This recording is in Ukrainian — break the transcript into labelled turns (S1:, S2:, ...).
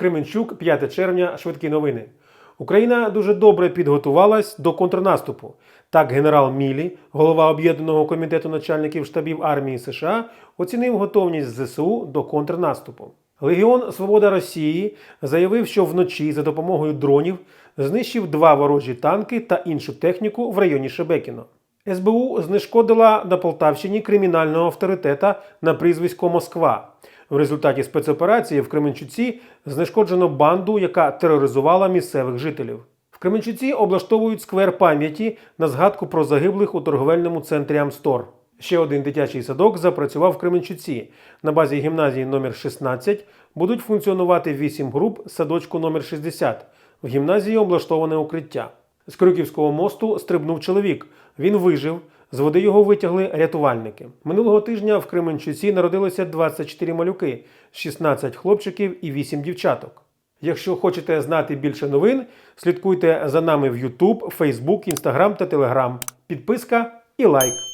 S1: Кременчук, 5 червня, швидкі новини. Україна дуже добре підготувалась до контрнаступу. Так, генерал Мілі, голова об'єднаного комітету начальників штабів армії США, оцінив готовність ЗСУ до контрнаступу. Легіон Свобода Росії заявив, що вночі за допомогою дронів знищив два ворожі танки та іншу техніку в районі Шебекіно. СБУ знешкодила на Полтавщині кримінального авторитета на прізвисько Москва. В результаті спецоперації в Кременчуці знешкоджено банду, яка тероризувала місцевих жителів. В Кременчуці облаштовують сквер пам'яті на згадку про загиблих у торговельному центрі Амстор. Ще один дитячий садок запрацював в Кременчуці. На базі гімназії номер 16 будуть функціонувати 8 груп садочку номер 60. В гімназії облаштоване укриття. З Крюківського мосту стрибнув чоловік. Він вижив. З води його витягли рятувальники. Минулого тижня в Кременчуці народилося 24 малюки, 16 хлопчиків і 8 дівчаток. Якщо хочете знати більше новин, слідкуйте за нами в YouTube, Facebook, Instagram та Telegram. Підписка і лайк.